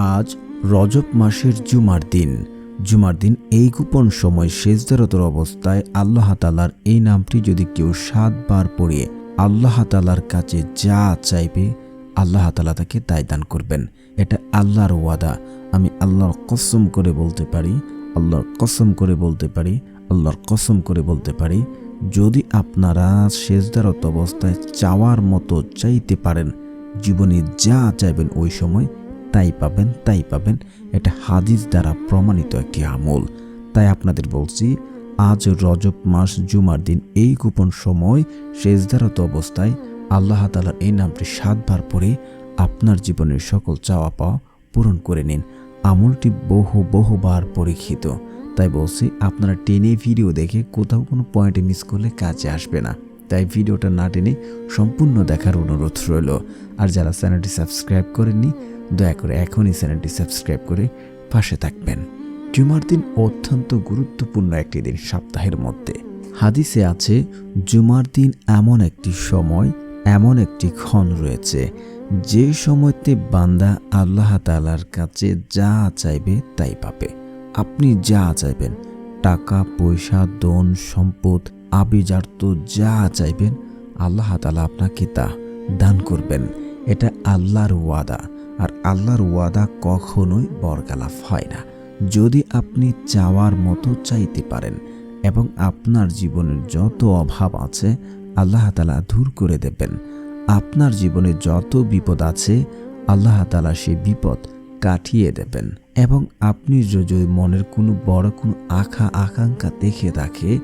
আজ রজব মাসের জুমার দিন। জুমার দিন এই গোপন সময় শেষদারতর অবস্থায় আল্লাহ তালার এই নামটি যদি কেউ সাতবার পড়িয়ে আল্লাহ তালার কাছে যা চাইবে আল্লাহ তালা তাকে তাই দান করবেন। এটা আল্লাহর ওয়াদা। আমি আল্লাহর কসম করে বলতে পারি, আল্লাহর কসম করে বলতে পারি, আল্লাহর কসম করে বলতে পারি, যদি আপনারা শেষদারত অবস্থায় চাওয়ার মতো চাইতে পারেন, জীবনে যা চাইবেন ওই সময় তাই পাবেন তাই পাবেন। এটা হাদিস দ্বারা প্রমাণিত একটি আমল। তাই আপনাদের বলছি, আজ রজব মাস, জুমার দিন, এই গোপন সময়, শেষদারত অবস্থায় আল্লাহ তালার এই নামটি সাতবার পরে আপনার জীবনের সকল চাওয়া পাওয়া পূরণ করে নিন। আমলটি বহু, বহুবার পরীক্ষিত। তাই বলছি, আপনারা টেনে ভিডিও দেখে কোথাও কোনো পয়েন্টে মিস করলে কাজে আসবে না। তাই ভিডিওটা না টেনে সম্পূর্ণ দেখার অনুরোধ রইল। আর যারা চ্যানেলটি সাবস্ক্রাইব করেননি, দয়া করে এখনই চ্যানেলটি সাবস্ক্রাইব করে পাশে থাকবেন। জুমার দিন অত্যন্ত গুরুত্বপূর্ণ একটি দিন সপ্তাহের মধ্যে। হাদিসে আছে, জুমার দিন এমন একটি সময়, এমন একটি ক্ষণ রয়েছে, যে সময়তে বান্দা আল্লাহ তালার কাছে যা চাইবে তাই পাবে। আপনি যা চাইবেন, টাকা, পয়সা দন সম্পদ আবিজার্থ যা চাইবেন, আল্লাহ তালা আপনাকে তা দান করবেন। এটা আল্লাহর ওয়াদা, আর আল্লাহর ওয়াদা কখনোই বরগালাফ হয় না। যদি আপনি চাওয়ার মতো চাইতে পারেন এবং আপনার জীবনের যত অভাব আছে, আল্লাহ তালা দূর করে দেবেন। আপনার জীবনে যত বিপদ আছে, আল্লাহ তালা সেই বিপদ কাটিয়ে দেবেন। এবং আপনি যদি মনের কোনো বড় কোনো আশা আকাঙ্ক্ষা দেখে রাখে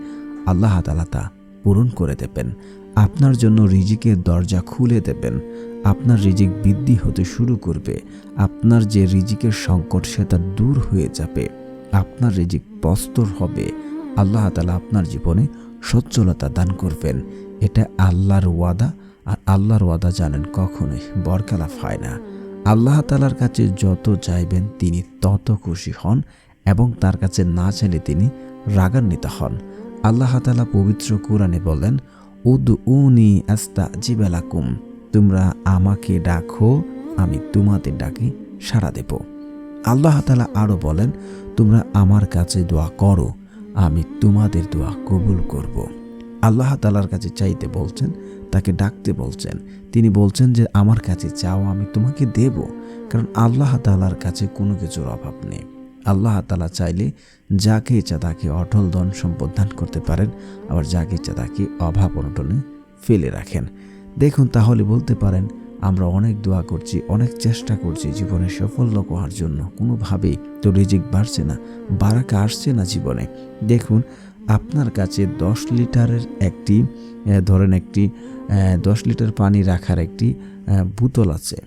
আল্লাহ তালা তা পূরণ করে দেবেন। আপনার জন্য রিজিকের দরজা খুলে দেবেন। আপনার রিজিক বৃদ্ধি হতে শুরু করবে। আপনার যে রিজিকের সংকট, সেটা দূর হয়ে যাবে। আপনার রিজিক প্রস্তর হবে। আল্লাহ তালা আপনার জীবনে সচ্ছলতা দান করবেন। এটা আল্লাহর ওয়াদা। আর আল্লাহর ওয়াদা জানেন কখনোই বরকালাফ হয় না। আল্লাহ তালার কাছে যত চাইবেন, তিনি তত খুশি হন এবং তার কাছে না চাইলে তিনি রাগান্বিত হন। আল্লাহ তালা পবিত্র কোরআনে বলেন উদ উনি আস্তা জিবেলাকুম তোমরা আমাকে ডাকো, আমি তোমাদের ডাকে সাড়া দেব। আল্লাহ তালা আরও বলেন, তোমরা আমার কাছে দোয়া করো, আমি তোমাদের দোয়া কবুল করব। আল্লাহ তালার কাছে চাইতে বলছেন, তাকে ডাকতে বলছেন। তিনি বলছেন যে, আমার কাছে চাও, আমি তোমাকে দেব। কারণ আল্লাহ তালার কাছে কোনো কিছুর অভাব নেই। আল্লাহ তালা চাইলে যাকে ইচ্ছা তাকে অটল ধন সম্পদ দান করতে পারেন, আবার যাকে ইচ্ছা তাকে অভাব অনটনে ফেলে রাখেন। দেখুন, তাহলে বলতে পারেন, আমরা অনেক দোয়া করছি, অনেক চেষ্টা করছি, জীবনে সাফল্য হওয়ার জন্য। কোনোভাবেই তো রিজিক বাড়ছে না, বারাকা আসছে না জীবনে। দেখুন, আপনার কাছে দশ লিটারের একটি ধরেন একটি দশ লিটার পানি রাখার একটি বোতল আছে।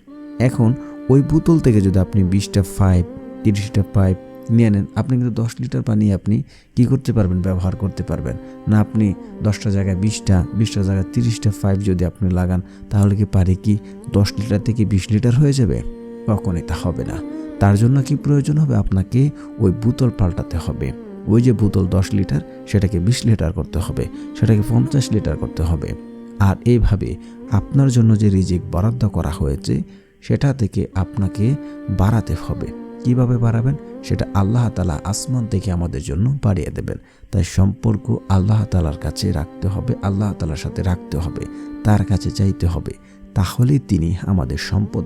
এখন ওই বোতল থেকে যদি আপনি বিশটা পাইপ তিরিশটা পাইপ নিয়ে নেন। আপনি কিন্তু দশ লিটার পানি আপনি কি করতে পারবেন? ব্যবহার করতে পারবেন। না, আপনি দশটা জায়গায় বিশটা বিশটা জায়গায় তিরিশটা পাইপ যদি আপনি লাগান, তাহলে কি পারে কি দশ লিটার থেকে বিশ লিটার হয়ে যাবে? কখনই তা হবে না। তার জন্য কি প্রয়োজন হবে? আপনাকে ওই বোতল পাল্টাতে হবে। ওই যে বোতল দশ লিটার, সেটাকে বিশ লিটার করতে হবে। সেটাকে পঞ্চাশ লিটার করতে হবে। আর এইভাবে আপনার জন্য যে রিজিক বরাদ্দ করা হয়েছে, সেটা থেকে আপনাকে বাড়াতে হবে। কীভাবে বাড়াবেন? সেটা আল্লাহ তালা আসমান থেকে আমাদের জন্য বাড়িয়ে দেবেন। তাই সম্পর্ক আল্লাহ তালার কাছে রাখতে হবে, আল্লাহ তালার সাথে রাখতে হবে, তার কাছে চাইতে হবে। তাহলে তিনি আমাদের সম্পদ,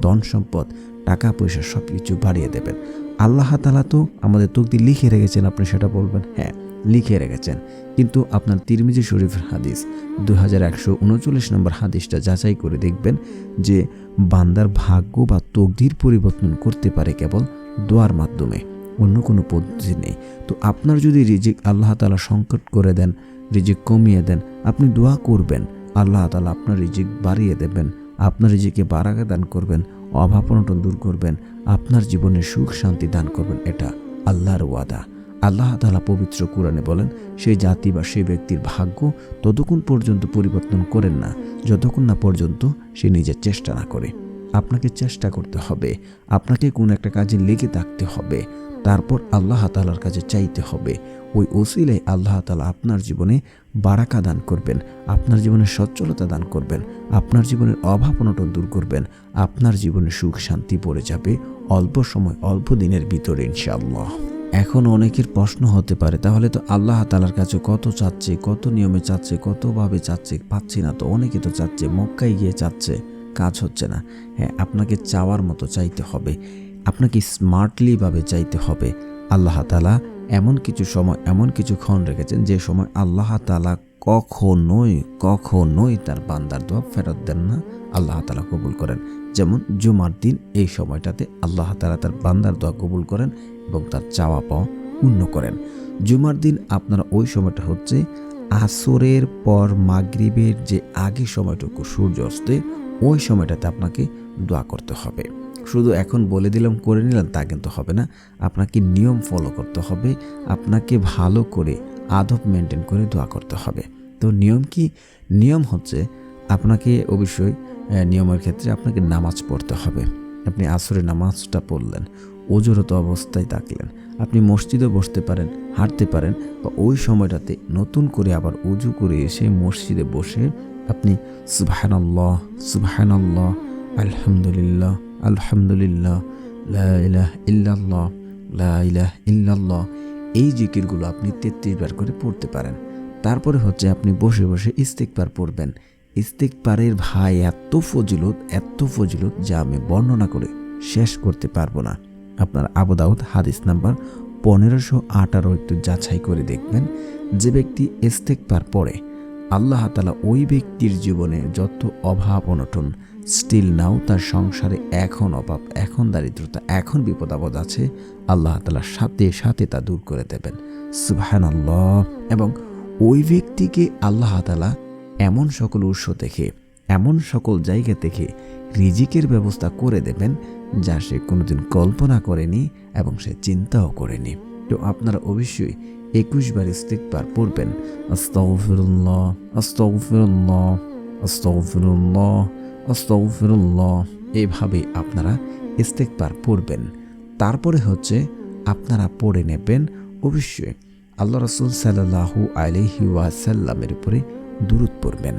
ধন সম্পদ, টাকা পয়সা সব কিছু বাড়িয়ে দেবেন। আল্লাহ তালা তো আমাদের তকদি লিখে রেখেছেন, আপনি সেটা বলবেন? হ্যাঁ। লিখে রেখেছেন। কিন্তু আপনার তিরমিজি শরীফের হাদিস দু হাজার একশো উনচল্লিশ নম্বর হাদিসটা যাচাই করে দেখবেন যে বান্দার ভাগ্য বা তকদির পরিবর্তন করতে পারে কেবল দোয়ার মাধ্যমে, অন্য কোনো পদ্ধতি নেই। তো আপনার যদি রিজিক আল্লাহ তালা সংকট করে দেন, রিজিক কমিয়ে দেন, আপনি দোয়া করবেন, আল্লাহ তালা আপনার রিজিক বাড়িয়ে দেবেন, আপনার রিজিকে বারাকা দান করবেন, অভাব অনটন দূর করবেন, আপনার জীবনে সুখ শান্তি দান করবেন, এটা আল্লাহর ওয়াদা। আল্লাহ তালা পবিত্র কোরআনে বলেন, সেই জাতি বা সেই ব্যক্তির ভাগ্য ততক্ষণ পর্যন্ত পরিবর্তন করেন না, যতক্ষণ না পর্যন্ত সে নিজের চেষ্টা না করে। আপনাকে চেষ্টা করতে হবে, আপনাকে কোন একটা কাজে লেগে থাকতে হবে। তারপর আল্লাহ তালার কাছে চাইতে হবে। ওই ওসিলে আল্লাহ তালা আপনার জীবনে বারাকা দান করবেন, আপনার জীবনে সচ্ছলতা দান করবেন, আপনার জীবনের অভাব অনটন দূর করবেন, আপনার জীবনে সুখ শান্তি পড়ে যাবে অল্প সময়, অল্প দিনের ভিতরে ইনশাআল্লাহ। এখন অনেকের প্রশ্ন হতে পারে, তাহলে তো আল্লাহ তালার কাছে কত চাচ্ছে, কত নিয়মে চাচ্ছে, কতভাবে চাচ্ছে, পাচ্ছি না তো অনেকে তো চাচ্ছে, মক্কায় গিয়ে চাচ্ছে, কাজ হচ্ছে না। হ্যাঁ আপনাকে চাওয়ার মতো চাইতে হবে, আপনাকে স্মার্টলিভাবে চাইতে হবে। আল্লাহ তালা এমন কিছু সময়, এমন কিছু ক্ষণ রেখেছেন যে সময় আল্লাহ তালা কখনোই কখনোই তার বান্দার দোয়া ফেরত দেন না। আল্লাহ তালা কবুল করেন। যেমন জুমার দিন, এই সময়টাতে আল্লাহ তালা তার বান্দার দোয়া কবুল করেন এবং তার চাওয়া পাওয়া পূর্ণ করেন। জুমার দিন আপনারা ওই সময়টা হচ্ছে আসরের পর মাগরিবের যে আগে সময়টুকু সূর্য অস্তে ওই সময়টাতে আপনাকে দোয়া করতে হবে। শুধু এখন বলে দিলাম, করে নিলাম, তা কিন্তু হবে না। আপনাকে নিয়ম ফলো করতে হবে, আপনাকে ভালো করে আদব মেনটেন করে দোয়া করতে হবে। তো নিয়ম কি? নিয়ম হচ্ছে আপনাকে অবশ্যই নিয়মের ক্ষেত্রে আপনাকে নামাজ পড়তে হবে। আপনি আসরে নামাজটা পড়লেন ওজরত অবস্থায় থাকলেন, আপনি মসজিদে বসতে পারেন, হাঁটতে পারেন, বা ওই সময়টাতে নতুন করে আবার উজু করে এসে মসজিদে বসে আপনি সুবাহানাল্লাহ সুবাহানাল্লাহ, আলহামদুলিল্লাহ আলহামদুলিল্লাহ, লা ইলাহ ইল্লাল্লাহ, লা ইলাহ ইল্লাল্লাহ। এই জিকিরগুলো আপনি তেত্রিশ বার করে পড়তে পারেন। তারপরে হচ্ছে আপনি বসে বসে ইস্তেকবার পড়বেন। ইস্তেকবারের ভাই এত ফজিলত এত ফজিলত যা আমি বর্ণনা করে শেষ করতে পারব না। আপনার আবুদাউদ হাদিস নাম্বার পনেরোশো আঠারো একটু যাচাই করে দেখবেন। যে ব্যক্তি ইস্তেকবার পড়ে, আল্লাহ তালা ওই ব্যক্তির জীবনে যত অভাব অনটন স্টিল নাও তার সংসারে এখন অভাব, এখন দারিদ্রতা, এখন বিপদ আপদ আছে। আল্লাহ তালা সাথে সাথে তা দূর করে দেবেন। সুবহান আল্লাহ এবং ওই ব্যক্তিকে আল্লাহ তালা এমন সকল উৎস থেকে এমন সকল জায়গা থেকে রিজিকের ব্যবস্থা করে দেবেন, যা সে কোনোদিন কল্পনা করেনি এবং সে চিন্তাও করেনি। তো আপনারা অবশ্যই একুশ বার ইস্তিকবার পড়বেন। আস্তাগফিরুল্লাহ আস্তাগফিরুল্লাহ আস্তাগফিরুল্লাহ। আস্তাগফিরুল্লাহ। এইভাবে আপনারা ইস্তেকবার পড়বেন। তারপরে হচ্ছে আপনারা পড়ে নেবেন অবশ্যই আল্লাহ রসুল সাল্লাহু আলহি ওয়াসাল্লামের উপরে দূরত পড়বেন।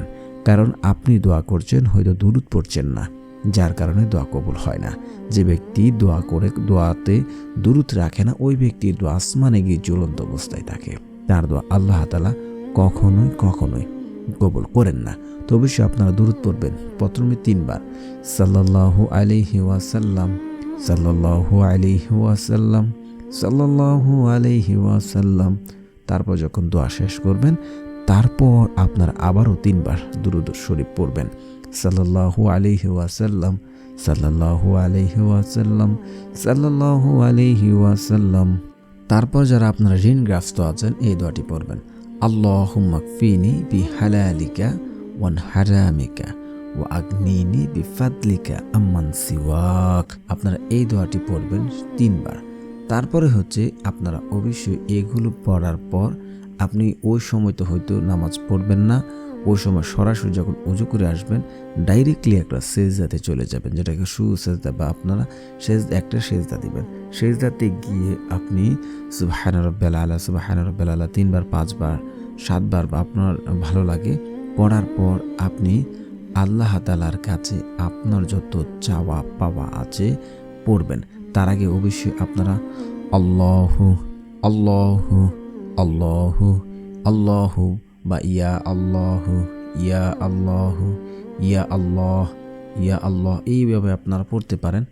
কারণ আপনি দোয়া করছেন, হয়তো দূরত পড়ছেন না। যার কারণে দোয়া কবুল হয় না। যে ব্যক্তি দোয়া করে, দোয়াতে দূরত রাখে না, ওই ব্যক্তির দোয়া আসমানে গিয়ে জ্বলন্ত অবস্থায় থাকে। তার দোয়া আল্লাহ তালা কখনোই কখনোই কবুল করেন না। তো অবশ্যই আপনারা দূরত পড়বেন। প্রথমে তিনবার। সাল্লাল্লাহু আলাইহি ওয়াসাল্লাম, সাল্লাল্লাহু আলাইহি ওয়াসাল্লাম, সাল্লাল্লাহু আলাইহি ওয়াসাল্লাম। তারপর যখন দোয়া শেষ করবেন, তারপর আপনার আবারও তিনবার দুরুদ শরীফ পড়বেন। সাল্লাল্লাহু আলাইহি ওয়াসাল্লাম, সাল্লাল্লাহু আলাইহি ওয়াসাল্লাম, সাল্লাল্লাহু আলাইহি ওয়াসাল্লাম। তারপর যারা আপনারা ঋণগ্রস্ত আছেন, এই দোয়াটি পড়বেন। বি ওয়ান ও বি ফাদলিকা আম্মান আপনারা এই দোয়াটি পড়বেন তিনবার। তারপরে হচ্ছে আপনারা অবশ্যই এগুলো পড়ার পর আপনি ওই সময় তো হয়তো নামাজ পড়বেন না। ওই সময় সরাসরি যখন উজু করে আসবেন ডাইরেক্টলি একটা সেজদাতে চলে যাবেন, যেটাকে সু সেজদা বা আপনারা সেজ একটা সেজদা দিবেন। সেজদাতে গিয়ে আপনি সুবাহান রব্বাল আলা, সুবাহান রব্বাল আলা তিনবার, পাঁচবার, সাতবার বা আপনার ভালো লাগে, পড়ার পর আপনি আল্লাহ তালার কাছে আপনার যত চাওয়া পাওয়া আছে পড়বেন। তার আগে অবশ্যই আপনারা আল্লাহ আল্লাহ আল্লাহ আল্লাহ বা ইয়া আল্লাহ ইয়া আল্লাহ ইয়া আল্লাহ ইয়া আল্লাহ এইভাবে আপনারা পড়তে পারেন।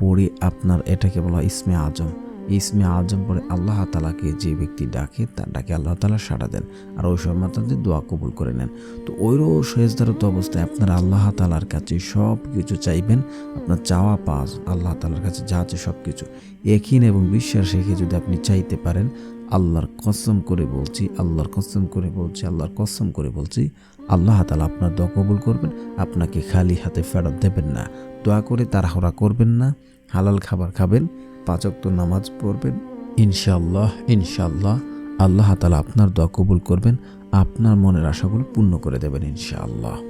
পড়ে আপনার এটাকে বলা ইসমে আজম। ইসমে আজম পরে আল্লাহ তালাকে যে ব্যক্তি ডাকে তার ডাকে আল্লাহ তালা সাড়া দেন আর ওই সময় তাদের দোয়া কবুল করে নেন। তো ওইরও শেষদারত অবস্থায় আপনারা আল্লাহ তালার কাছে সব কিছু চাইবেন, আপনার চাওয়া পাস আল্লাহ তালার কাছে যা আছে সব কিছু একিন এবং বিশ্বাস রেখে যদি আপনি চাইতে পারেন আল্লাহর কসম করে বলছি, আল্লাহর কসম করে বলছি, আল্লাহর কসম করে বলছি, আল্লাহ তালা আপনার দোয়া কবুল করবেন, আপনাকে খালি হাতে ফেরত দেবেন না। দোয়া করে তাড়াহড়া করবেন না, হালাল খাবার খাবেন পাচক নামাজ পড়বেন ইনশাল্লাহ ইনশাল্লাহ আল্লাহ তালা আপনার দোয়া কবুল করবেন, আপনার মনের আশাগুলো পূর্ণ করে দেবেন, ইনশাআল্লাহ।